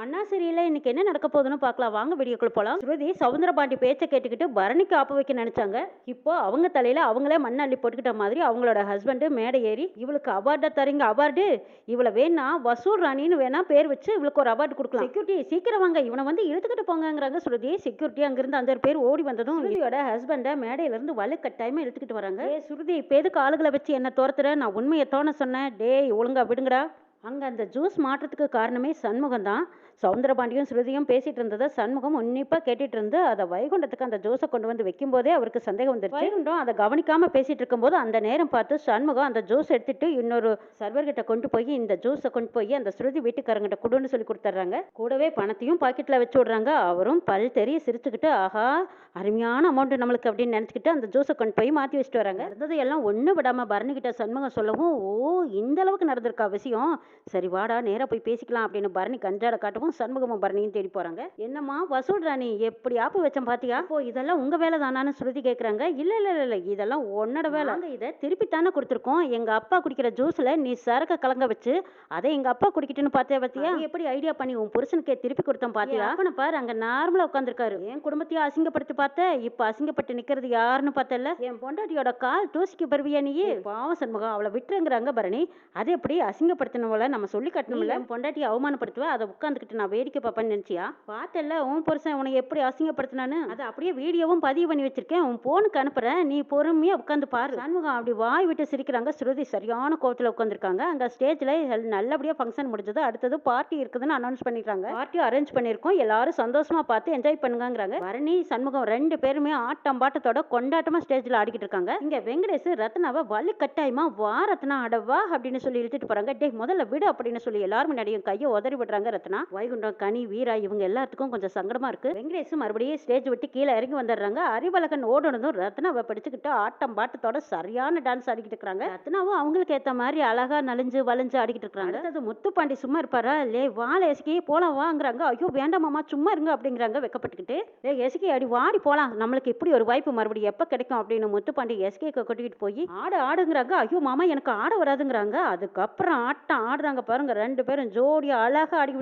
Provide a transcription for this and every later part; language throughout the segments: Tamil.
அண்ணா சரியில்ல இன்னைக்கு என்ன நடக்க போகுதுன்னு பார்க்கலாம். வாங்க வீடியோக்குள்ள போகலாம் ஸ்ருதி சவுந்தரபாண்டி பேச்சை கேட்டுக்கிட்டு பரணிக்கு ஆப்ப வைக்க நினைச்சாங்க. இப்போ அவங்க தலையில அவங்களே மண் அள்ளி போட்டுக்கிட்ட மாதிரி அவங்களோட ஹஸ்பண்டு மேடை ஏறி இவளுக்கு அவார்டா தரீங்க அவார்டு இவளை வேணா வசூல் ராணின்னு வேணா பேர் வச்சு இவளுக்கு ஒரு அவார்டு கொடுக்கலாம். செக்யூரிட்டி சீக்கிரம் வாங்க இவனை வந்து இழுத்துக்கிட்டு போங்கிறாங்க ஸ்ருதி செக்யூரிட்டி அங்கிருந்து அஞ்சாறு பேர் ஓடி வந்ததும் ஸ்ருதியோட ஹஸ்பண்டை மேடையிலிருந்து வலு கட்டாயமா இழுத்துக்கிட்டு வராங்க. ஏ ஸ்ருதி இப்போ எதுக்கு ஆளுகளை வச்சு என்ன துரத்துற? நான் உண்மையை தோண சொன்னேன். டேய் ஒழுங்கா விடுங்கடா. அங்கே அந்த ஜூஸ் மாற்றத்துக்கு காரணமே சண்முகம் தான் சவுந்தரபாண்டியும் ஸ்ருதியும் பேசிட்டு இருந்ததை சண்முகம் உன்னிப்பாக கேட்டுட்டு இருந்து அதை வைகுண்டத்துக்கு அந்த ஜூஸை கொண்டு வந்து வைக்கும்போதே அவருக்கு சந்தேகம் வந்துருச்சு. வைகுண்டம்? அதை கவனிக்காம பேசிட்டு இருக்கும்போது அந்த நேரம் பார்த்து சண்முகம் அந்த ஜூஸ் எடுத்துட்டு இன்னொரு சர்வர்கிட்ட கொண்டு போய் இந்த ஜூஸை கொண்டு போய் அந்த ஸ்ருதி வீட்டுக்காரங்கிட்ட கொடுன்னு சொல்லி கொடுத்துட்றாங்க. கூடவே பணத்தையும் பாக்கெட்ல வச்சு விடுறாங்க. அவரும் பல் தெரிய சிரிச்சுக்கிட்டு ஆஹா அருமையான அமௌண்ட் நம்மளுக்கு அப்படின்னு நினச்சிக்கிட்டு அந்த ஜூஸை கொண்டு போய் மாற்றி வச்சுட்டு வராங்க. இருந்தது எல்லாம் ஒன்று விடாம பரணிக்கிட்ட சண்முகம் சொல்லவும் ஓ இந்த அளவுக்கு நடந்திருக்கா விஷயம். சரி வாடா நேரா போய் பேசிக்கலாம் அப்படின்னு பரணி கஞ்சாட காட்டவும் சண்முகமும் பரணியும் தேடி போறாங்க. என்னம்மா வசூல் ராணி எப்படி ஆப்பு வச்சேன் பாத்தியா? ஓ இதெல்லாம் உங்க வேலை தானான்னு ஸ்ருதி கேக்குறாங்க. இல்ல இல்ல இல்ல, இதெல்லாம் உன்னோட வேலை. இதை திருப்பி தானே கொடுத்துருக்கோம். எங்க அப்பா குடிக்கிற ஜூஸ்ல நீ சரக்க கலங்க வச்சு அதை எங்க அப்பா குடிக்கிட்டுன்னு பாத்தியா பாத்தியா? எப்படி ஐடியா பண்ணி உன் புருஷனுக்கே திருப்பி கொடுத்தேன் பாத்தியா? அப்பன பாரு அங்க நார்மலா உட்காந்துருக்காரு என் குடும்பத்தையும் அசிங்கப்படுத்தி பார்த்த இப்ப அசிங்கப்பட்டு நிக்கிறது யாருன்னு பார்த்தல என் பொண்டாட்டியோட கால் தூசிக்கு பருவியா நீ? பாவம் சண்முகம் அவளை விட்டுருங்கிறாங்க பரணி. அது எப்படி அசிங்கப்படுத்தினவள நம்ம சொல்லி கட்டணும்ல? பொண்டாட்டியை அவமானப்படுத்துவ அதை உட்காந்துக்கிட்டு நான் வேடிக்கை பார்ப்பேன்னு நினச்சியா? பார்த்தல உன் புருஷன் உனக்கு எப்படி அசிங்கப்படுத்தினான்னு. அதை அப்படியே வீடியோவும் பதிவு பண்ணி வச்சிருக்கேன். உன் போனுக்கு அனுப்புறேன். நீ பொறுமையா உட்காந்து பாரு. சண்முகம் அப்படி வாய் விட்டு சிரிக்கிறாங்க. ஸ்ருதி சரியான கோவத்தில் உட்காந்துருக்காங்க அங்கே ஸ்டேஜ்ல நல்லபடியாக ஃபங்க்ஷன் முடிஞ்சது. அடுத்தது பார்ட்டி இருக்குதுன்னு அனௌன்ஸ் பண்ணிடுறாங்க. பார்ட்டி அரேஞ்ச் பண்ணிருக்கோம் எல்லாரும் சந்தோஷமா பார்த்து என்ஜாய் பண்ணுங்கிறாங்க பரணி சண்முகம் ரெண்டு பேருமே ஆட்டம் பாட்டத்தோட கொண்டாட்டமா ஸ்டேஜ்ல ஆடிக்கிட்டு இருக்காங்க. இங்க வெங்கடேஷ் ரத்னாவை வலு கட்டாயமா வா ரத்னா அடவா அப்படின்னு சொல்லி இழுத்துட்டு போறாங்க. டேய் முதல்ல விடு அப்படின்னு சொல்லி எல்லாரும் முன்னாடியும் கையை உதறி விடுறாங்க ரத்னா. வைகுண்டம் கனி வீரா இவங்க எல்லாத்துக்கும் கொஞ்சம் சங்கடமா இருக்கு. வெங்கடேஷும் மறுபடியும் ஸ்டேஜ் விட்டு கீழே இறங்கி வந்துடுறாங்க. அறிவழகன் ஓடுனதும் ரத்னாவை படிச்சுக்கிட்டு ஆட்டம் பாட்டத்தோட சரியான டான்ஸ் ஆடிக்கிட்டு இருக்காங்க ரத்னாவும் அவங்களுக்கு ஏத்த மாதிரி அழகா நலிஞ்சு வளைஞ்சு ஆடிக்கிட்டு இருக்காங்க அடுத்தது முத்துப்பாண்டி சும்மா இருப்பாரா? லே வாழ எசுக்கி போலாம் வாங்குறாங்க. ஐயோ வேண்டாம் மாமா சும்மா இருங்க அப்படிங்கிறாங்க வெக்கப்பட்டுக்கிட்டு. ஏ எசுக்கி அடி வாடி போலாம். நம்மளுக்கு இப்படி ஒரு வாய்ப்பு மறுபடியும் எப்ப கிடைக்கும்? அப்படின்னு முத்துப்பாண்டி எஸ்கே கொட்டிக்கிட்டு போய் ஆடு ஆடுங்கிறாங்க. ஐயோ மாமா எனக்கு ஆட வராதுங்கிறாங்க. அதுக்கப்புறம் ஆட்டம் ஆடுறாங்க பாருங்க. ரெண்டு பேரும் ஜோடியா அழகா ஆடி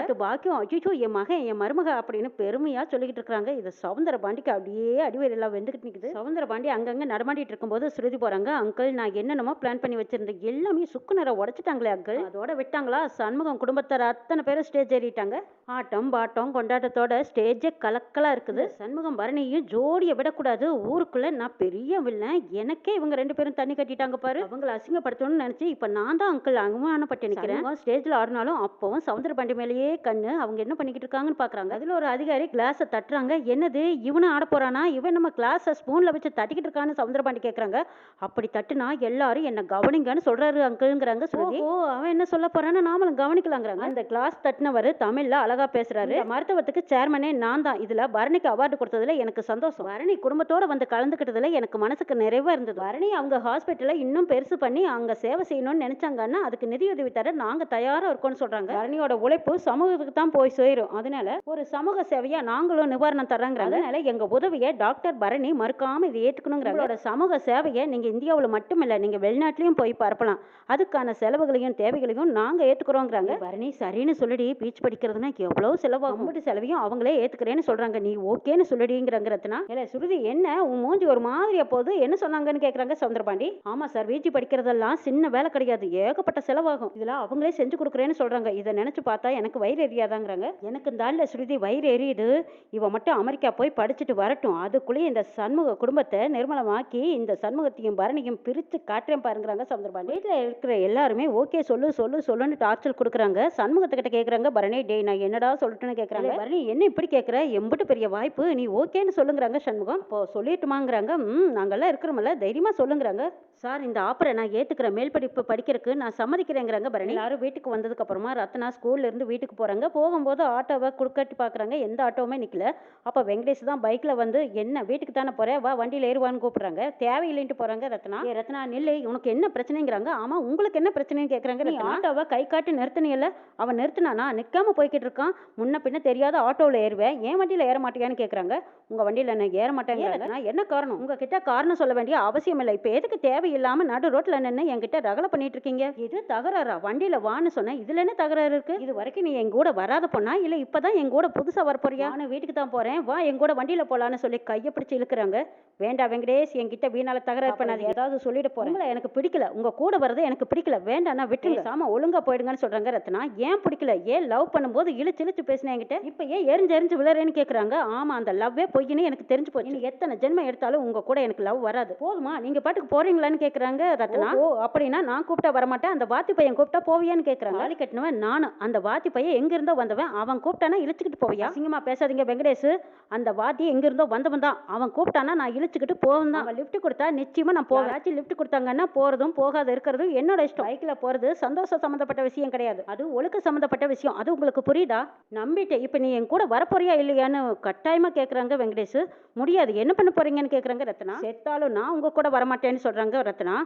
பார்த்து பாக்கியம் ஐயோ என் மகன் என் மருமக அப்படின்னு பெருமையா சொல்லிக்கிட்டு இருக்காங்க இது சவுந்தர பாண்டிக்கு அப்படியே அடிவேர் எல்லாம் வெந்துக்கிட்டு நிக்குது. சவுந்தர பாண்டி அங்கங்க நடமாடிட்டு இருக்கும்போது ஸ்ருதி போறாங்க. அங்கிள் நான் என்னென்னமோ பிளான் பண்ணி வச்சிருந்தேன். எல்லாமே சுக்கு நேரம் உடைச்சிட்டாங்களே அங்கிள். அதோட விட்டாங்களா? சண்முகம் குடும்பத்தார் அத்தனை பேரும் ஸ்டேஜ் ஏறிட்டாங்க. ஆட்டம் பாட்டம் கொண்டாட்டத்தோட ஸ்டேஜே கலக்கலா இருக்குது. சண்முகம் பரணியும் ஜோடியை விடக்கூடாது. ஊருக்குள்ள நான் பெரிய வில்லன். எனக்கே இவங்க ரெண்டு பேரும் தண்ணி கட்டிட்டாங்க பாரு. அவங்கள அசிங்கப்படுத்தணும்னு நினைச்சு இப்ப நான் தான் அங்கிள் அவமானப்பட்டு நிக்கிறேன். ஸ்டேஜ்ல ஆடினாலும் அப்பவும் சவுந்தர பாண்டி மேலேயே கண்ணு அவங்க என்ன பண்ணிக்கிட்டு இருக்காங்கன்னு பாக்குறாங்க. அதுல ஒரு அதிகாரி கிளாஸை தட்டுறாங்க. என்னது? இவனும் ஆட போறானா? இவன் நம்ம கிளாஸை ஸ்பூன்ல வச்சு தட்டிக்கிட்டு இருக்கான்னு சவுந்தர பாண்டி கேக்குறாங்க. அப்படி தட்டுனா எல்லாரும் என்ன கவனிங்கன்னு சொல்றாரு அங்கிள்ங்கிறாங்க ஸ்ருதி. ஓ அவன் என்ன சொல்ல போறான்னு நாமளும் கவனிக்கலாங்கிறாங்க. அந்த கிளாஸ் தட்டினவர் தமிழ்ல அழகா பேசுறாரு. இந்த மருத்துவத்துக்கு சேர்மனே நான் தான். இதுல பரணிக்கு அவார்டு கொடுத்ததுல எனக்கு சந்தோஷம். பரணி குடும்பத்தோட வந்து கலந்துக்கிட்டதுல எனக்கு மனசுக்கு நிறைவா இருந்தது. பரணி அவங்க ஹாஸ்பிட்டல்ல இன்னும் பெருசு பண்ணி அங்க சேவை செய்யணும்னு நினைச்சாங்கன்னா அதுக்கு நிதியுதவி தர நாங்க தயாரா இருக்கோம்னு சொல்றாங்க. பரணியோட உழைப்பு சமூகத்துக்கு தான் போய் சேரும். அதனால ஒரு சமூக சேவையா நாங்களும் நிவாரணம் தர்றாங்கிறாங்க. அதனால எங்க உதவியை டாக்டர் பரணி மறுக்காம இதை ஏத்துக்கணுங்கிறாங்க. சமூக சேவையை நீங்க இந்தியாவுல மட்டும் இல்ல நீங்க வெளிநாட்டிலயும் போய் பரப்பலாம். அதுக்கான செலவுகளையும் தேவைகளையும் நாங்க ஏத்துக்கிறோங்கிறாங்க. பரணி சரின்னு சொல்லிடி. பீச் படிக்கிறதுனா எவ்வளவு செலவாகும்? அம்புட்டு செலவையும் அவங்களே ஏத்துக்கிறேன்னு சொல்றாங்க. நீ ஓகேன்னு சொல்லிடிங்கிறாங்க ரத்னா இல்ல சுருதி என்ன? உன் மூஞ்சி ஒரு மாதிரியா போகுது என்ன சொன்னாங்கன்னு கேக்குறாங்க சவுந்தரபாண்டி ஆமா சார் வீச்சு படிக்கிறதெல்லாம் சின்ன வேலை கிடையாது. ஏகப்பட்ட செலவாகும். இதுல அவங்களே செஞ்சு கொடுக்குறேன்னு சொல்றாங்க. இதை நினைச்சு பார்த்தா எனக்கு வயிறு எரியாதாங்கிறாங்க. எனக்கு இந்த ஆள்ல சுருதி வயிறு எரியுது. இவ மட்டும் அமெரிக்கா போய் படிச்சுட்டு வரட்டும். அதுக்குள்ளேயே இந்த சண்முக குடும்பத்தை நிர்மலமாக்கி இந்த சண்முகத்தையும் பரணியும் பிரித்து காட்டுறேன் பாருங்கிறாங்க சவுந்தரபாண்டி வீட்டில் இருக்கிற எல்லாருமே ஓகே சொல்லு சொல்லு சொல்லுன்னு டார்ச்சர் கொடுக்குறாங்க. சண்முகத்துக்கிட்ட கேட்குறாங்க பரணி டேய் நான் என்னடா சொல்லட்டுன்னு கேட்குறாங்க பரணி என்ன இப்படி கேட்குற எம்பிட்டு பெரிய வாய்ப்பு. நீ ஓகேன்னு சொல்லுங்கிறாங்க சண்முகம். இப்போ சொல்லிட்டுமாங்கிறாங்க. ம் நாங்கெல்லாம் இருக்கிறோம்ல. தைரியமா சொல்லுங்கிறாங்க. சார் இந்த ஆப்பரை நான் ஏத்துக்கிறேன் மேல் படிப்பு படிக்கிறதுக்கு நான் சம்மதிக்கிறேங்கிறாங்க பரணி. எல்லாரும் வீட்டுக்கு வந்ததுக்கு அப்புறமா ரத்னா ஸ்கூல்ல இருந்து வீட்டுக்கு போறாங்க. போகும்போது ஆட்டோவை குடுக்கட்டி பாக்குறாங்க. எந்த ஆட்டோவுமே நிக்கல. அப்ப வெங்கடேஷ் தான் பைக்ல வந்து என்ன வீட்டுக்கு தானே போற? வா வண்டியில ஏறுவான்னு கூப்பிடுறாங்க. தேவையில்லைன்ட்டு போறாங்க ரத்னா. ஏ ரத்னா நில்லு. உனக்கு என்ன பிரச்சனைங்கிறாங்க? ஆமா உங்களுக்கு என்ன பிரச்சனைன்னு கேக்குறாங்க நீ ஆட்டோவை கை காட்டி நிறுத்தினியல்ல. அவன் நிறுத்தினானா? நிக்காம போய்கிட்டு இருக்கான். முன்ன பின்ன தெரியாத ஆட்டோவில் ஏறுவேன் ஏன் வண்டியில ஏற மாட்டியான்னு கேக்குறாங்க? உங்க வண்டியில நான் ஏற மாட்டேங்கிறாங்க. என்ன காரணம்? உங்ககிட்ட காரணம் சொல்ல வேண்டிய அவசியம் இல்லை. இப்போ எதுக்கு தேவை தேவையில்லாம நடு ரோட்ல நின்னு என்கிட்ட ரகலை பண்ணிட்டு இருக்கீங்க. இது தகராறா? வண்டியில வான்னு சொன்னேன் இதுல என்ன தகராறு இருக்கு? இது வரைக்கும் நீ எங்க கூட வராத பொண்ணா? இல்ல இப்பதான் எங்க கூட புதுசா வர போறியா நான் வீட்டுக்கு தான் போறேன். வா எங்க கூட வண்டியில போலான்னு சொல்லி கையை பிடிச்சு இழுக்கிறாங்க. வேண்டாம் வெங்கடேஷ் என்கிட்ட வீணால தகராறு பண்ணாது ஏதாவது சொல்லிட்டு போறேன். எனக்கு பிடிக்கல. உங்க கூட வரது எனக்கு பிடிக்கல. வேண்டாம்னா விட்டுருங்க. சாம ஒழுங்கா போயிடுங்கன்னு சொல்றாங்க ரத்னா. ஏன் பிடிக்கல? ஏன் லவ் பண்ணும்போது இழுச்சு இழுச்சு பேசினேன் என்கிட்ட? இப்ப ஏன் எரிஞ்சு எரிஞ்சு விழுறேன்னு கேக்குறாங்க? ஆமா அந்த லவ்வே பொய்ன்னு எனக்கு தெரிஞ்சு போச்சு. எத்தனை ஜென்மம் எடுத்தாலும் உங்க கூட எனக்கு லவ் வராது. போதுமா? நீங்க பாட்டுக்கு போறீங்களான்னு கேக்குறாங்க ரத்னா. ஓ அப்படின்னா நான் கூப்பிட்டா வரமாட்டேன். அந்த வாத்தி பையன் கூப்பிட்டா போவியான்னு கேக்குறாங்க. தாலி கட்டினவன் நானும் அந்த வாத்தி பையன் எங்க இருந்தோ வந்தவன். அவன் கூப்பிட்டானா இழுச்சுக்கிட்டு போவியா? அசிங்கமா பேசாதீங்க வெங்கடேஷ் அந்த வாத்தி எங்க இருந்தோ வந்தவன் தான். அவன் கூப்பிட்டானா நான் இழுச்சுக்கிட்டு போவன் தான். அவன் லிஃப்ட் கொடுத்தா நிச்சயமா நான் போவேன். ஆச்சு லிஃப்ட் கொடுத்தாங்கன்னா போறதும் போகாத இருக்கிறதும் என்னோட இஷ்டம். பைக்ல போறது சந்தோஷம் சம்மந்தப்பட்ட விஷயம் கிடையாது. அது ஒழுக்க சம்மந்தப்பட்ட விஷயம். அது உங்களுக்கு புரியுதா? நம்பிட்டேன். இப்போ நீ என் கூட வரப்போறியா இல்லையான்னு கட்டாயமா கேக்குறாங்க வெங்கடேஷ் முடியாது. என்ன பண்ண போறீங்கன்னு கேக்குறாங்க ரத்னா. செத்தாலும் நான் உங்க கூட வரமாட்டேன்னு சொல்றாங்க ரத்னா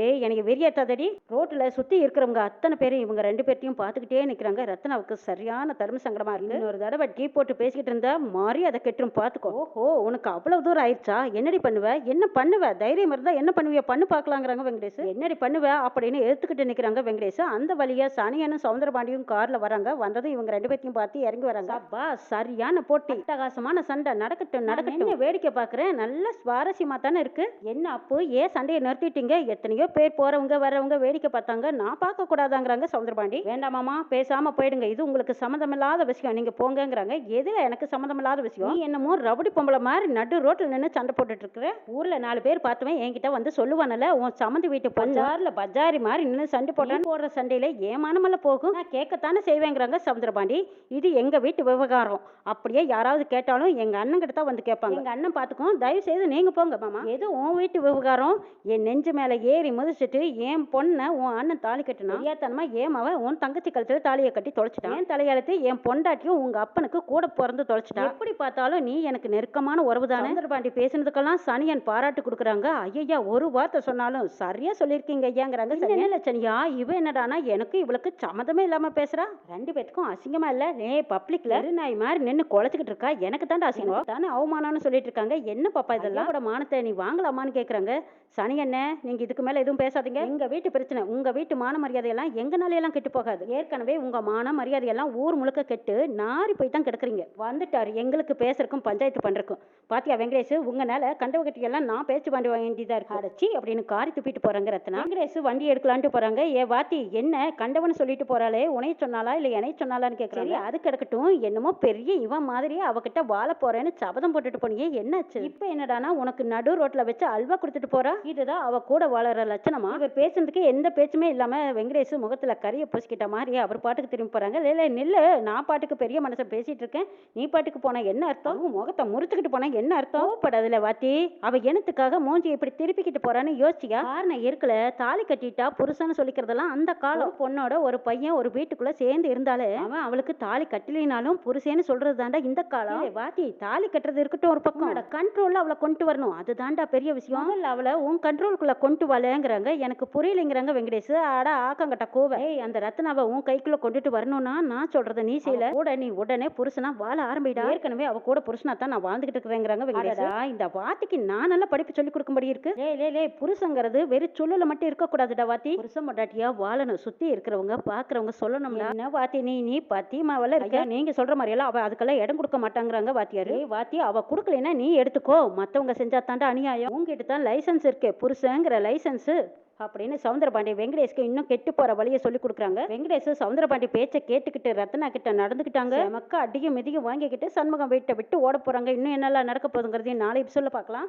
ஏய் எனக்கு வெறியாட்டாதடி ரோட்டில் சுத்தி இருக்கிறவங்க அத்தனை பேரும் இவங்க ரெண்டு பேர்த்தையும் பார்த்துக்கிட்டே நிக்கிறாங்க. ரத்னாவுக்கு சரியான தர்ம சங்கடமா இருக்கு. ஒரு தடவை டீ போட்டு பேசிக்கிட்டு இருந்தா மாறி அதை கெட்டும் பார்த்துக்கோ ஓஹோ உனக்கு அவ்வளவு தூரம் ஆயிடுச்சா? என்னடி பண்ணுவ? என்ன பண்ணுவ? தைரியம் இருந்தா என்ன பண்ணுவிய? பண்ணு பார்க்கலாங்கிறாங்க வெங்கடேஷ். என்னடி பண்ணுவ? அப்படின்னு எடுத்துக்கிட்டு நிற்கிறாங்க வெங்கடேஷ். அந்த வழியா சனியனும் சவுந்தரபாண்டியும் கார்ல வராங்க. வந்ததும் இவங்க ரெண்டு பேர்த்தையும் பார்த்து இறங்கி வராங்க. அப்பா சரியான போட்டி. அட்டகாசமான சண்டை. நடக்கட்டும் நடக்கட்டும். வேடிக்கை பார்க்குறேன் நல்ல சுவாரஸ்யமா தானே இருக்கு. என்ன அப்போ? ஏன் சண்டையை நிறுத்திட்டீங்க எத்தனையோ பேர் போறவங்க வரவங்க வேடிக்கை பார்த்தாங்க. நான் பார்க்க கூடாதாங்கிறாங்க சவுந்தரபாண்டி வேண்டாமாமா பேசாம போயிடுங்க. இது உங்களுக்கு சம்மந்தமில்லாத விஷயம். நீங்க போங்கங்கிறாங்க. எது எனக்கு சம்மந்தமில்லாத விஷயம்? நீ என்னமோ ரவுடி பொம்பளை மாதிரி நடு ரோட்டில் நின்று சண்டை போட்டுட்டு இருக்கிற ஊர்ல நாலு பேர் பார்த்தவன் என்கிட்ட வந்து சொல்லுவானல உன் சம்மந்தி வீட்டு பஞ்சார்ல பஜாரி மாதிரி நின்று சண்டை போட்டான்னு போடுற சண்டையில ஏமானமல்ல போகும். நான் கேட்கத்தானே செய்வேங்கிறாங்க சவுந்தரபாண்டி. இது எங்க வீட்டு விவகாரம். அப்படியே யாராவது கேட்டாலும் எங்க அண்ணன் கிட்ட தான் வந்து கேட்பாங்க. எங்க அண்ணன் பாத்துக்கும் தயவு செய்து நீங்க போங்க மாமா. எது உன் வீட்டு விவகாரம். என்ன நெஞ்சு மேல ஏறி முதிச்சிட்டு என் பொண்ணை உன் அண்ணன் தாலி கட்டினா ஏத்தனமா ஏன் அவன் உன் தங்கச்சி கழுத்துல தாலியை கட்டி தொலைச்சிட்டான்? என் தலையெழுத்து என் பொண்டாட்டியும் உங்க அப்பனுக்கு கூட பிறந்து தொலைச்சிட்டா எப்படி பார்த்தாலும் நீ எனக்கு நெருக்கமான உறவு தானே? சந்திரபாண்டி பேசினதுக்கெல்லாம் சனியன் பாராட்டு கொடுக்குறாங்க. ஐயா ஒரு வார்த்தை சொன்னாலும் சரியா சொல்லியிருக்கீங்க ஐயாங்கிறாங்க என்ன லட்சணியா? இவ என்னடானா? எனக்கு இவளுக்கு சம்மதமே இல்லாம பேசுறா? ரெண்டு பேத்துக்கும் அசிங்கமா இல்ல? ஏ பப்ளிக்ல நாய் மாதிரி நின்னு குலைச்சிக்கிட்டு இருக்கா? எனக்கு தாண்டா அசிங்கம். தானே அவமானம்னு சொல்லிட்டு இருக்காங்க. என்ன பாப்பா இதெல்லாம்? மானத்தை நீ வாங்கலாமான்னு கேக்குறாங்க. சனி என்ன நீங்க இதுக்கு மேல எதுவும் பேசாதீங்க. எங்க வீட்டு பிரச்சனை உங்க வீட்டு மான மரியாதையெல்லாம் எங்கனால எல்லாம் கெட்டு போகாது. ஏற்கனவே உங்க மான மரியாதையெல்லாம் ஊர் முழுக்க கெட்டு நாரி போய் தான் கிடக்குறீங்க. வந்துட்டாரு எங்களுக்கு பேசுறதுக்கும் பஞ்சாயத்து பண்றதுக்கும். பாத்தியா வெங்கடேஷ் உங்கனால கண்டவ கட்டியெல்லாம் நான் பேச்சு பண்ண வேண்டியதா இருக்கு. அடைச்சி அப்படின்னு காரி துப்பிட்டு போறாங்க ரத்னா. வெங்கடேஷ் வண்டி எடுக்கலான்ட்டு போறாங்க. ஏ வாத்தி என்ன கண்டவன் சொல்லிட்டு போறாளே? உனைய சொன்னாலா இல்ல என்னை சொன்னாலான்னு கேக்குறாங்க. அது கிடக்கட்டும் என்னமோ பெரிய இவன் மாதிரியே அவகிட்ட வாழ போறேன்னு சபதம் போட்டுட்டு போனியே. என்னாச்சு? இப்ப என்னடானா உனக்கு நடு ரோட்ல வச்சு அல்வா கொடுத்துட்டு போறா? இதுதான் அவள் கூட வாழற லட்சணமா? இவர் பேசுனதுக்கு எந்த பேச்சுமே இல்லாமல் வெங்கடேஷ் முகத்தில் கறியை பூசிக்கிட்ட மாதிரி அவர் பாட்டுக்கு திரும்பி போகிறாங்க இல்லை இல்ல நில்லு. நான் பாட்டுக்கு பெரிய மனுஷன் பேசிகிட்டு இருக்கேன். நீ பாட்டுக்கு போனால் என்ன அர்த்தம்? முகத்தை முறிச்சுக்கிட்டு போனால் என்ன அர்த்தம்? படாதுல வாத்தி. அவள் எனத்துக்காக மூஞ்சி இப்படி திருப்பிக்கிட்டு போகிறான்னு யோசிச்சியா? காரணம் இருக்கல தாலி கட்டிட்டா புருஷன்னு சொல்லிக்கிறதெல்லாம் அந்த காலம். பொண்ணோட ஒரு பையன் ஒரு வீட்டுக்குள்ளே சேர்ந்து இருந்தாலே அவன் அவளுக்கு தாலி கட்டலினாலும் புருஷன்னு சொல்கிறது தாண்டா இந்த காலம். வாத்தி. தாலி கட்டுறது இருக்கட்டும் ஒரு பக்கம். கண்ட்ரோலில் அவளை கொண்டு வரணும். அதுதான்டா பெரிய விஷயம். இல்லை அவளை உன் கண்ட்ரோல் கண்ட்ரோலுக்குள்ள கொண்டு வரலங்கிறாங்க. எனக்கு புரியலைங்கிறாங்க வெங்கடேஷ். அட ஆக்கங்கட்ட கோவ அந்த ரத்னாவை உன் கைக்குள்ள கொண்டுட்டு வரணும்னா நான் சொல்றத நீ செய்யல. கூட நீ உடனே புருஷனா வாழ ஆரம்பிடா. ஏற்கனவே அவ கூட புருஷனா தான் நான் வாழ்ந்துகிட்டு இருக்கிறேங்கிறாங்க வெங்கடேஷ். இந்த வாத்திக்கு நான் நல்லா படிப்பு சொல்லி கொடுக்கும்படி இருக்கு. லே லே லே புருஷங்கிறது வெறும் சொல்லல மட்டும் இருக்க கூடாதுடா வாத்தி. புருஷன் மொட்டாட்டியா வாழணும். சுத்தி இருக்கிறவங்க பாக்குறவங்க சொல்லணும்டா. என்ன வாத்தி நீ? நீ பத்தியமாவல இருக்க. நீங்க சொல்ற மாதிரி எல்லாம் அவ அதுக்கெல்லாம் இடம் கொடுக்க மாட்டாங்கறாங்க வாத்தியாரு. வாத்தி அவ குடுக்கலைன்னா நீ எடுத்துக்கோ. மத்தவங்க செஞ்சா தாண்டா அநியாயம். உங்ககிட்ட தான் லைசன்ஸ் இருக்கு வாங்குற லைசன்ஸு அப்படின்னு சவுந்தரபாண்டி வெங்கடேஷ்க்கு இன்னும் கெட்டு போற வழியை சொல்லி கொடுக்குறாங்க. வெங்கடேஷ் சவுந்தரபாண்டி பேச்சை கேட்டுக்கிட்டு ரத்னா கிட்ட நடந்துக்கிட்டாங்க. மக்கள் அடியும் மிதியும் வாங்கிக்கிட்டு சண்முகம் வீட்டை விட்டு ஓட போறாங்க. இன்னும் என்னெல்லாம் நடக்க போகுதுங்கிறதையும் நாளை சொல்ல பார்க்கலாம்.